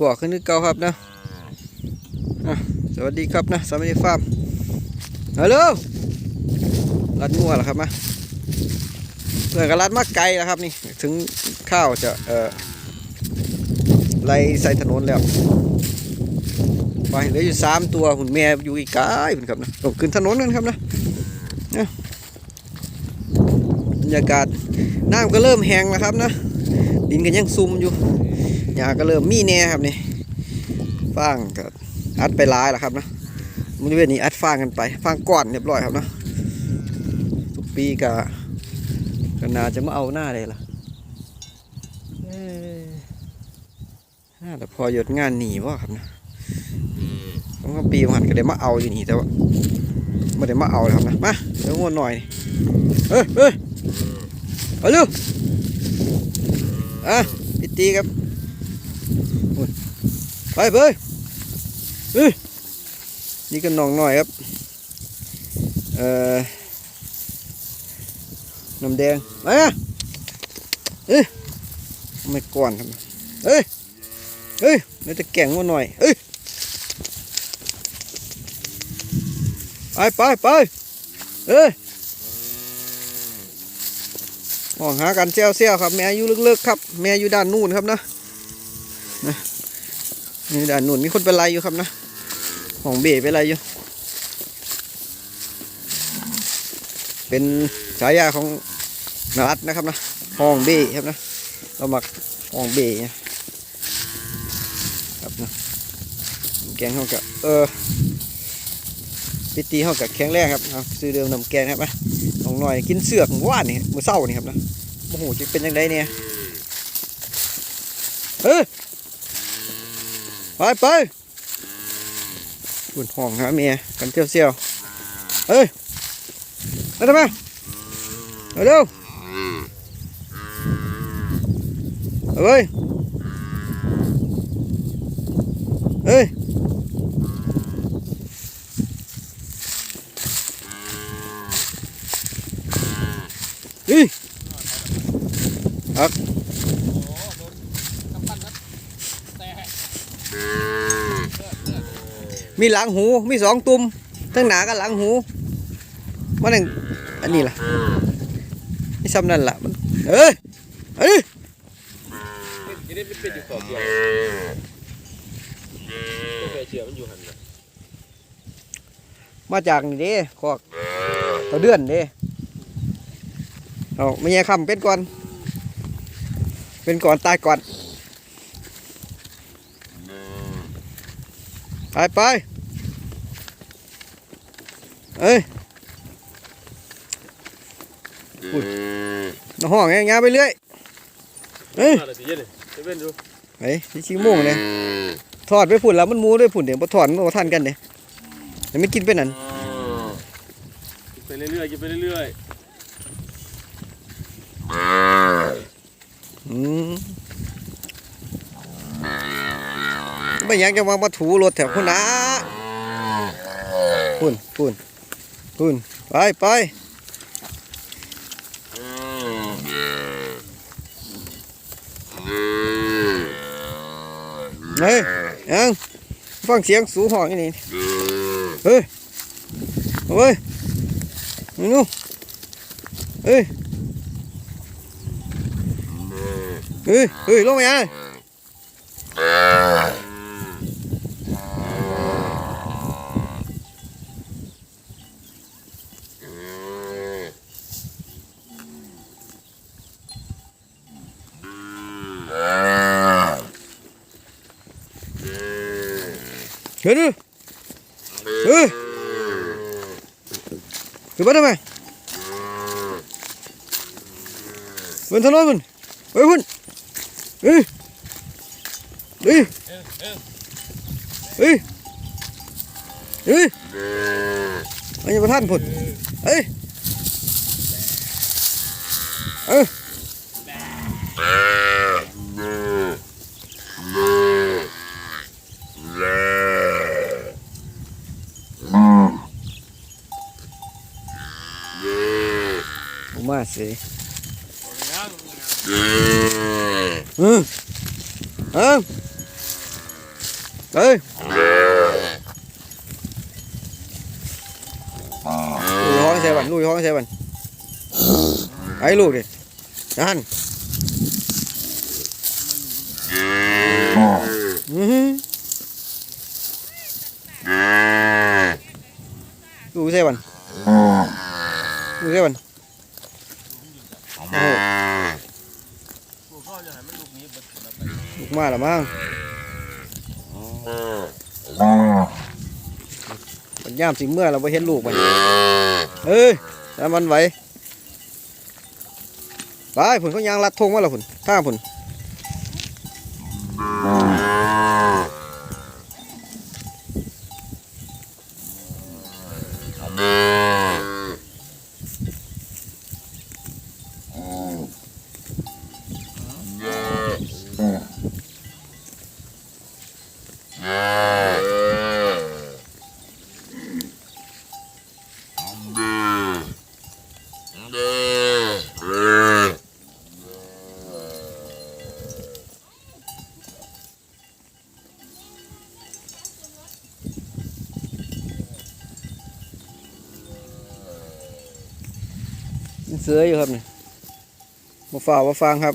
ปอกขึ้นนึกเก่าครับนะสวัสดีครับนะสวัสดีฟาร์มฮัลโหลรัดงัวเหรอครับมาเพื่อนก็รัดมาไกลแล้วครับนี่ ถึงข้าวจะเอ่อไล่ใส่ถนนแล้วไปเหลืออยู่สามตัวหุ่นแม่อยู่อีกไกลพุ่นครับนะตกขึ้นถนนกันครับนะเนี่ยบรรยากาศน้ำก็เริ่มแห้งแล้วครับนะดินก็ยังซุ่มอยู่ หญ้าก็เริ่มมีแน่ครับนี่ฟางก็อัดไปหลายแล้วครับนะบริเวณนี้อัดฟางกันไปฟางก่อนเรียบร้อยครับนะทุกปีก็ก็นาจะมาเอาหน้าเลยล่ะเอ้ยน่าแต่พอหยดงานหนีว่าครับนะต้องปีมันก็ได้มาเอาอยู่นี่แต่ว่าไม่ได้มาเอาเลยครับนะมาเดี๋ยวงวนหน่อยเฮ้ยเฮ้ยเอาเร็วอะตีตีครับ ไปเบยเอ้ยนี่ก็น้องหน่อยครับ เอ่อน้ำแดงมาเอ้ยไม่ก่อนครับเอ้ยเอ้ยเดี๋ยวจะแก่งมาหน่อยเอ้ยไปไปไปเอ้ยมองหากันเซลเซลครับ แม่อยู่ลึกๆครับ แม่อยู่ด้านนู่นครับนะนะ นี่ด้านนู่นมีคนเป็นไรอยู่ครับนะ ของเบ๋เป็นไรอยู่ เป็นฉายาของนารัตนะครับนะห้องเบ๋ครับนะ เราหมักห้องเบ๋ครับนะแกงเขากับเออพิตีเขากับแข็งแรงครับซื้อเดิมนำแกงครับนะน้องหน่อยกินเสือกว่านนี่มือเศร้านี่ครับนะโอ้โหจะเป็นยังไงเนี่ย เฮ้ย ไปไปบุญห้องหาเมียกันเที่ยวเซี่ยวเฮ้ยมาทำไมเร็วเฮ้ยเฮ้ยเฮ้ย มีหลังหู มีสองตุ่มทั้งหนากับหลังหูมันนั่นอันนี้ล่ะนี่ซ้ำนั่นล่ะมันเอ้ยเอ้ยนี่ได้เป็นอยู่ต่อเดียวแค่เชื่อมันอยู่หันนะมาจากนี่เด้ขอกตัวเดือนเด้เอาไม่แย่คำเป็นก่อน เป็นก่อนตายก่อน ไปไปเอ้ยน้องห้องไงงาไปเรื่อยเอ้ยมาเลยสิเย็นเลยจะเป็นอยู่เฮ้ยนี่ชิงโม่งเลยถอดไปผุ่นแล้วมันมูด้วยผุ่นเดี๋ยวพอถอดมันบ่ทันกันเด้เดี๋ยวไม่กินไปนั่นกินไปเรื่อยๆกินไปเรื่อยอืม ไม่อยากจะมามาถูรถแถวคุณนะคุณคุณคุณไปไปเฮ้ยยังฟังเสียงสูงห้องนี่นี่เฮ้ยเอาเฮ้ยนี่นู่เฮ้ยเฮ้ยเฮ้ยลงมายัง เฮ้ยดูเฮ้ยคือบ้านทำไมบนถนนมันเฮ้ยคุณเฮ้ยเฮ้ยเฮ้ยเฮ้ยมันยังประท่านพุ่นเฮ้ยเออ อเออเอ้ยลูกห้องใส่บันลูกห้องใส่บันไอ้ ลูกดินั่นอือหือลูกใส่บันลูกใส่บันโอ้โหลูกพ่อจะให้มันลูกนี้เบิดแล้วไปลูกมาแล้วมั้งมันย่ามสิเมื่อเราไปเห็นลูกมันเอ้ยแล้วมันไหวไปผุนเขายางรัดทงมาแล้วผุนท่าผุน เสืออยู่ครับนี่มาฝ่ามาฟังครับ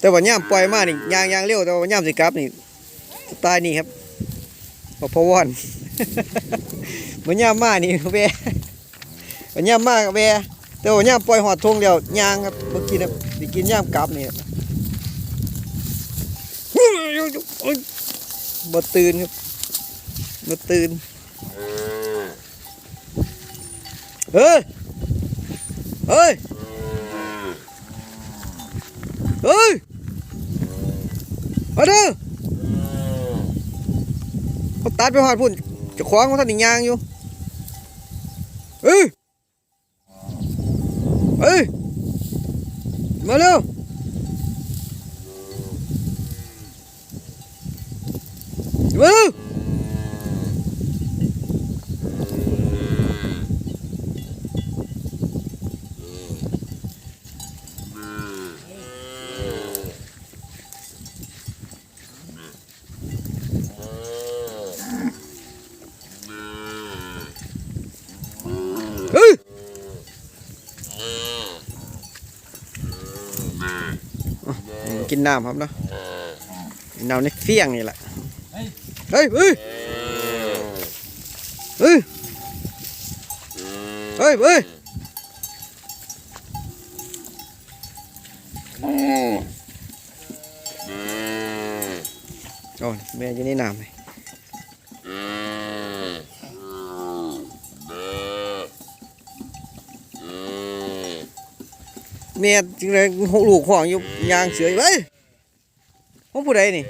แต่ว่าย่ามปล่อยมากนี่ยางยางเร็วแต่ว่าย่ามสิกลับนี่ตล์นี่ครับพอพวอนมันย่ามมากนี่แวมันย่ามมากแวแต่ว่าย่ามปล่อยหอดทงเดียวยางครับเมื่อกี้นะสิกินย่ามกลับนี่ครับบ่ตื่นครับบ่ตื่นเฮ้ย เฮ้ย เฮ้ย มาเด้อเขาตัดไปหอดพุ่นจะคว้างเขาท่านอีกยางอยู่เอ้ยเอ้ย มาเร็ว กินน้ำครับเนาะกินน้ำในเฟี้ยงนี่แหละเฮ้ยเฮ้ยเฮ้ยเฮ้ยเฮ้ยโอ้ยแม่จะนี่น้ำเลย แม่จริงเลยหกลูกห่วงอยู่ยางเสืออยู่เฮ้ยของผู้ใดนี่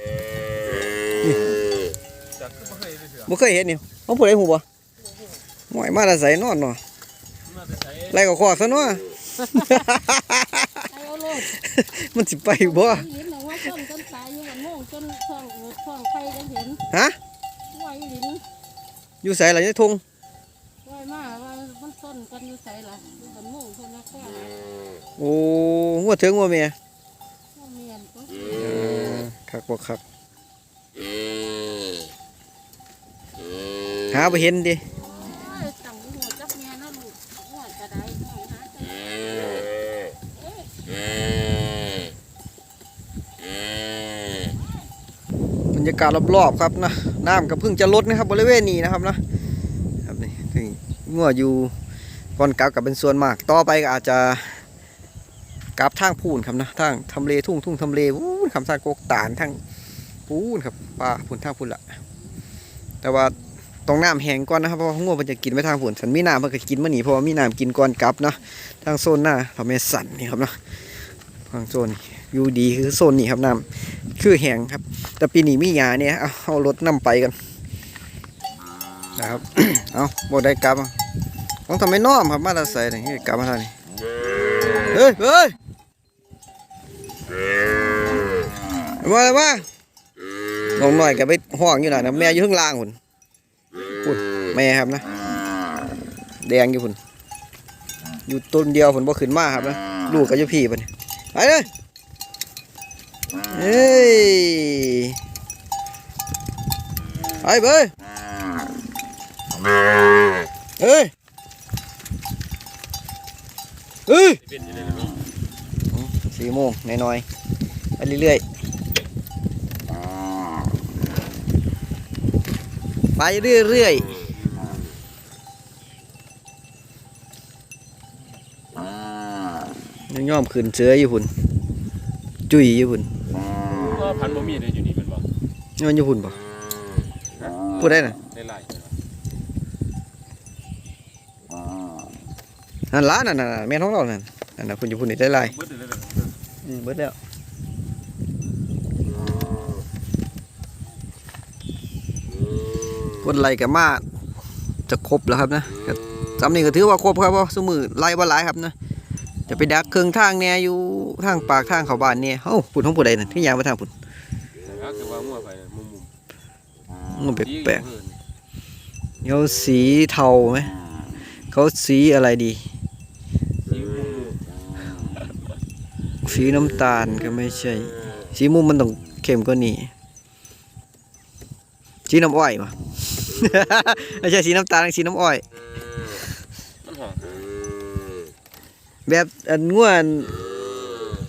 จากคือบ่เคยไปเถื่อบ่เคยเห็นนี่ของผู้ใดหูบ่หวยมาแต่ใส่นอนเนาะมาแต่ไสไล่ก็ขอกซะเนาะไอ้เอาโลดมันสิไปบ่เห็นหนังว่าต้นต้นตายอยู่มันโม่งจนท้องอืดท้องไฟก็เห็นฮะว่าอีหลินอยู่ใส่ล่ะยายทงว่ามาว่ามันต้นกันอยู่ใส่ละ โอ้หัวถึงว่าแม่ว่าเมียนก็เออคักบ่คักหาบ่เห็นดิโอ้ยตั้งหัวจักเมียนะลูกหัวกระไดหัวหาจังบรรยากาศรอบๆครับนะน้ำก็เพิ่งจะลดนะครับ บริเวณนี้นะครับนะครับนี่ถึงงัวอยู่ก่อนกลับกับเป็นส่วนมาก ต่อไปก็อาจจะ กับทางพูนครับนะทางทำเลทุ่งทุ่งทำเลวู้นคำสร้างโกกตานทางปูนครับป่าพูนทางพูนละแต่ว่าต้องน้ำแห้งก่อนนะครับเพราะว่างัวมันจะกินไปทางพูนสันมีน้ำมันก็กินมาหนีเพราะว่ามีน้ำกินก่อนกลับเนาะทางโซนหน้าทำให้สั่นนี่ครับเนาะทางโซนอยู่ดีคือโซนนี้ครับน้ำคือแห้งครับ แต่ปีนี้มียาเนี่ยเอาเอารถนำไปกันนะครับเอาบ่ได้กลับต้องทำให้น้อมครับมาตาใส่นี่กลับมาทางนี้เฮ้ยเฮ้ย มาเลยมาน้องหน่อยกับไปห้องอยู่หน่ะนะแม่อยู่ข้างล่างหุ่นหุ่นแม่ครับนะ แดงอยู่หุ่นอยู่ต้นเดียวหุ่นบ่ขึ้นมาครับนะลูกกับยูพี่ปะเนี่ยไปเลยเฮ้ยไปเบ้ยเอ้ยเอ้ย เป็นอยู่เลยนะ สี่โมงน้อยๆไปเรื่อยๆ ไปเรื่อยๆยังย่อมขึ้นเสืออยู่หุ่นจุยอยู่หุ่นก็พันบ่มีเลยอยู่นี่มันบ่ย้อนอยู่หุ่นป่ะพูดได้น่ะได้หลายเลยนั่นล้านนั่นน่ะแม่นของเรานั่นนั่นน่ะพุ่นอยู่พุ่นนี่ได้หลายเบิดเลยเลยอืมเบิดแล้วกดไลค์กับมาจะครบแล้วครับนะก็สำนี้ก็ถือว่าครบครับเพราะสมือไล่บ่หลายครับนะจะไปดักเครื่องทางเนี่ยอยู่ทางปากทางเขาบ้านเนี่ยเอ้าพุ่นของผู้ใดนั่นที่ยางไปทางพุ่นก็คือว่ามั่วไปมุมมุมมันแปลกๆเขาสีเทาไหมเขาสีอะไรดี สีมุมมุม สีน้ำตาลก็ไม่ใช่ สีมุมมันต้องเข้มกว่านี้สีน้ำอ้อยปะไม่ใช่สีน้ำตาลสีน้ำอ้อยมันหอมแบบอันง่วน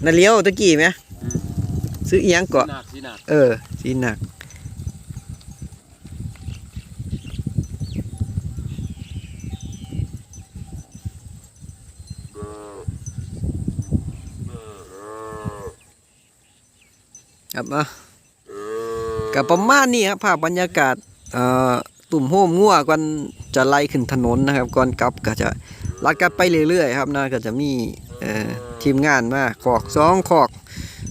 นาเลี้ยวตะกี้ไหมซื้ออีหยังเกาะหนักสีหนักเออ สีหนัก ครับอะกับประมาณนี้ครับภาพบรรยากาศตุ่มโฮมงัวก่อนจะไล่ขึ้นถนนนะครับก่อนกลับก็จะลัดกันไปเรื่อยๆครับนะก็จะมีทีมงานมาขอกสองขอก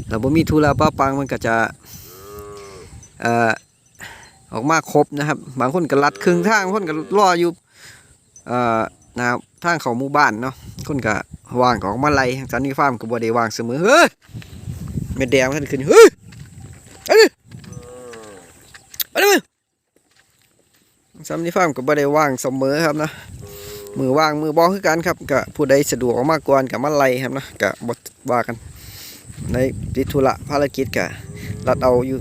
แล้วบ่มีธุระป้าปังมันก็จะออกมาครบนะครับ บางคนก็ลัดครึ่งทางบางคนก็รออยู่เอ่อหนาทางเขาหมู่บ้านเนาะคนก็วางก็ออกมาไล่สันนิฟาร์มก็บ่ได้วางเสมอเฮ้ยเม็ดแดงมันขึ้นเฮ้ย ไปดิไปดิ ซัมนี่ฟาร์มก็บ่ได้ว่างเสมอครับนะมือว่างมือบอคือกันครับก็ผู้ใดสะดวกมากกวนกับมาไล่ครับนะก็บ่ว่ากัน ในติธุระภารกิจก็รัดเอาอยู่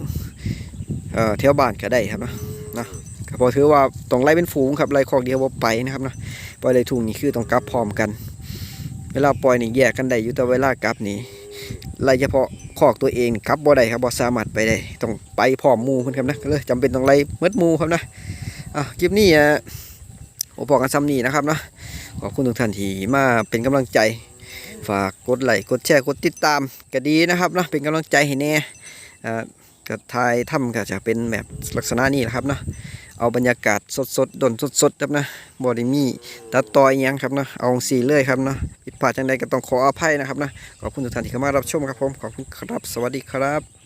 เอ่อแถวบ้านก็ได้ครับนะนะก็พอถือว่าต้องไล่เป็นฝูงครับไล่คอกเดียวบ่าไปนะครับนะปล่อยไล่ทุ่งนี่คือต้องกลับพร้อมกัน เวลาปล่อยนี่แยกกันได้อยู่แต่เวลากลับนี่ไล่เฉพาะคอกตัวเองครับบ่ได้ครับบ่สามารถไปได้ต้องไปพร้อมมูเพิ่นครับนะก็เลยจำเป็นต้องไล่เมดมูครับนะ อะคลิปนี้อะโอพอกันซ้ำนี้นะครับเนาะขอบคุณทุกท่านที่มาเป็นกำลังใจ ฝากกดไลค์กดแชร์กดติดตามก็ดีนะครับเนาะเป็นกำลังใจให้แน่อ่าก็ทายถ้ำก็จะเป็นแบบลักษณะนี้แหละครับเนาะเอาบรรยากาศสดๆดนสดๆครับนะบอดี้มีตัดต่อยยังครับนะเอาสีเลยครับนะผิดพลาดจังใดก็ต้องขออภัยนะครับนะขอบคุณทุกท่านที่เข้ามารับชมครับผมขอบคุณครับ สวัสดีครับ